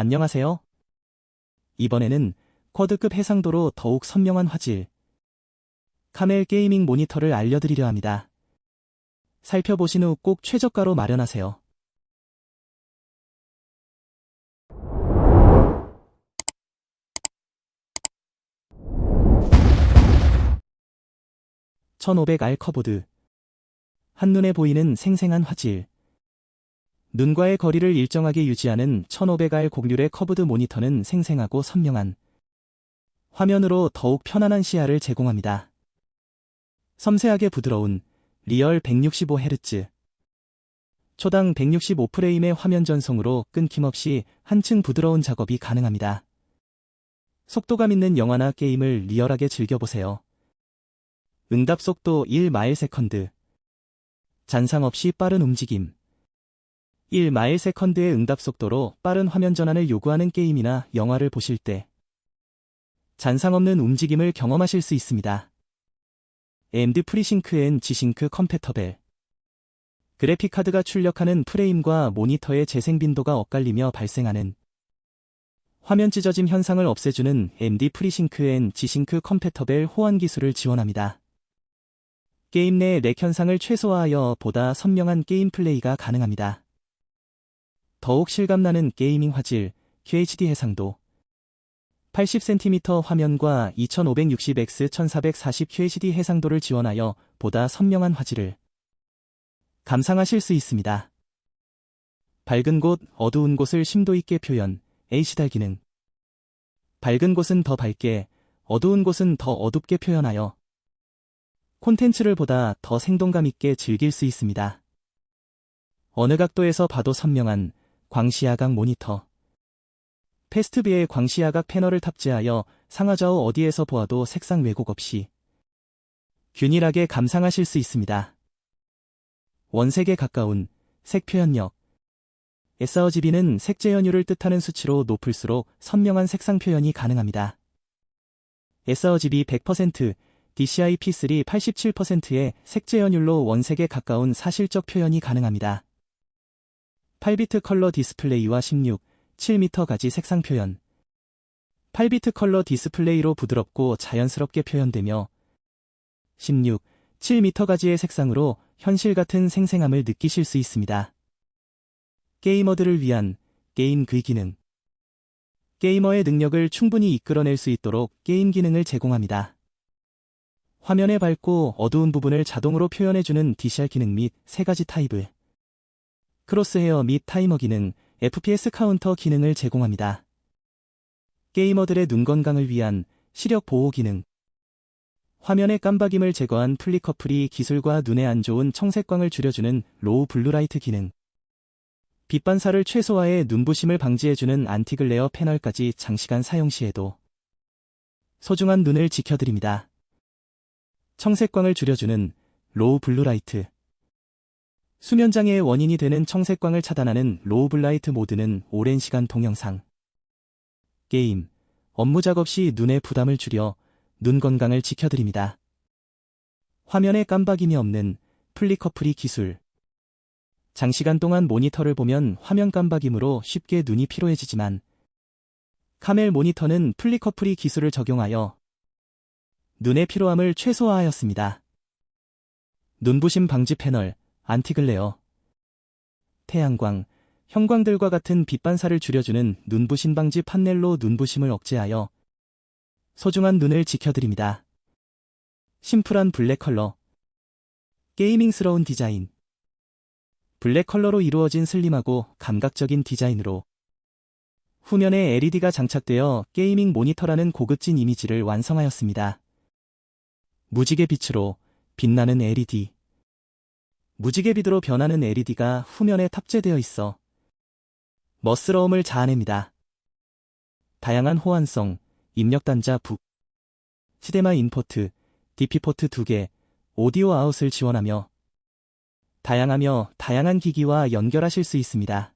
안녕하세요. 이번에는 쿼드급 해상도로 더욱 선명한 화질, 카멜 게이밍 모니터를 알려드리려 합니다. 살펴보신 후 꼭 최저가로 마련하세요. (1500R) 커보드 한눈에 보이는 생생한 화질 눈과의 거리를 일정하게 유지하는 1500R 곡률의 커브드 모니터는 생생하고 선명한 화면으로 더욱 편안한 시야를 제공합니다. 섬세하게 부드러운 리얼 165Hz 초당 165프레임의 화면 전송으로 끊김없이 한층 부드러운 작업이 가능합니다. 속도감 있는 영화나 게임을 리얼하게 즐겨보세요. 응답 속도 1마일 세컨드 잔상 없이 빠른 움직임 1마일 세컨드의 응답 속도로 빠른 화면 전환을 요구하는 게임이나 영화를 보실 때 잔상 없는 움직임을 경험하실 수 있습니다. AMD 프리싱크 앤 지싱크 컴패터벨 그래픽카드가 출력하는 프레임과 모니터의 재생 빈도가 엇갈리며 발생하는 화면 찢어짐 현상을 없애주는 AMD 프리싱크 앤 지싱크 컴패터벨 호환 기술을 지원합니다. 게임 내 렉 현상을 최소화하여 보다 선명한 게임 플레이가 가능합니다. 더욱 실감나는 게이밍 화질, QHD 해상도 80cm 화면과 2560x 1440 QHD 해상도를 지원하여 보다 선명한 화질을 감상하실 수 있습니다. 밝은 곳, 어두운 곳을 심도 있게 표현, A시달 기능 밝은 곳은 더 밝게, 어두운 곳은 더 어둡게 표현하여 콘텐츠를 보다 더 생동감 있게 즐길 수 있습니다. 어느 각도에서 봐도 선명한 광시야각 모니터. 패스트비의 광시야각 패널을 탑재하여 상하좌우 어디에서 보아도 색상 왜곡 없이 균일하게 감상하실 수 있습니다. 원색에 가까운 색 표현력. SRGB는 색재 연율을 뜻하는 수치로 높을수록 선명한 색상 표현이 가능합니다. SRGB 100%, DCI P3 87%의 색재 연율로 원색에 가까운 사실적 표현이 가능합니다. 8비트 컬러 디스플레이와 16, 7m 가지 색상 표현 8비트 컬러 디스플레이로 부드럽고 자연스럽게 표현되며 16, 7m 가지의 색상으로 현실 같은 생생함을 느끼실 수 있습니다. 게이머들을 위한 게임 그 기능 게이머의 능력을 충분히 이끌어낼 수 있도록 게임 기능을 제공합니다. 화면의 밝고 어두운 부분을 자동으로 표현해주는 DCR 기능 및 세 가지 타입을 크로스헤어 및 타이머 기능, FPS 카운터 기능을 제공합니다. 게이머들의 눈 건강을 위한 시력 보호 기능, 화면의 깜박임을 제거한 플리커플이 기술과 눈에 안 좋은 청색광을 줄여주는 로우 블루라이트 기능, 빛 반사를 최소화해 눈부심을 방지해주는 안티글레어 패널까지 장시간 사용 시에도 소중한 눈을 지켜드립니다. 청색광을 줄여주는 로우 블루라이트 수면장애의 원인이 되는 청색광을 차단하는 로우 블라이트 모드는 오랜 시간 동영상, 게임, 업무 작업 시 눈의 부담을 줄여 눈 건강을 지켜드립니다. 화면에 깜박임이 없는 플리커프리 기술 장시간 동안 모니터를 보면 화면 깜박임으로 쉽게 눈이 피로해지지만 카멜 모니터는 플리커프리 기술을 적용하여 눈의 피로함을 최소화하였습니다. 눈부심 방지 패널 안티글레어 태양광, 형광들과 같은 빛 반사를 줄여주는 눈부심 방지 판넬로 눈부심을 억제하여 소중한 눈을 지켜드립니다. 심플한 블랙 컬러 게이밍스러운 디자인 블랙 컬러로 이루어진 슬림하고 감각적인 디자인으로 후면에 LED가 장착되어 게이밍 모니터라는 고급진 이미지를 완성하였습니다. 무지개 빛으로 빛나는 LED 무지개 빛으로 변하는 LED가 후면에 탑재되어 있어 멋스러움을 자아냅니다. 다양한 호환성, 입력 단자 북, 시데마 인포트, DP포트 2개, 오디오 아웃을 지원하며 다양하며 다양한 기기와 연결하실 수 있습니다.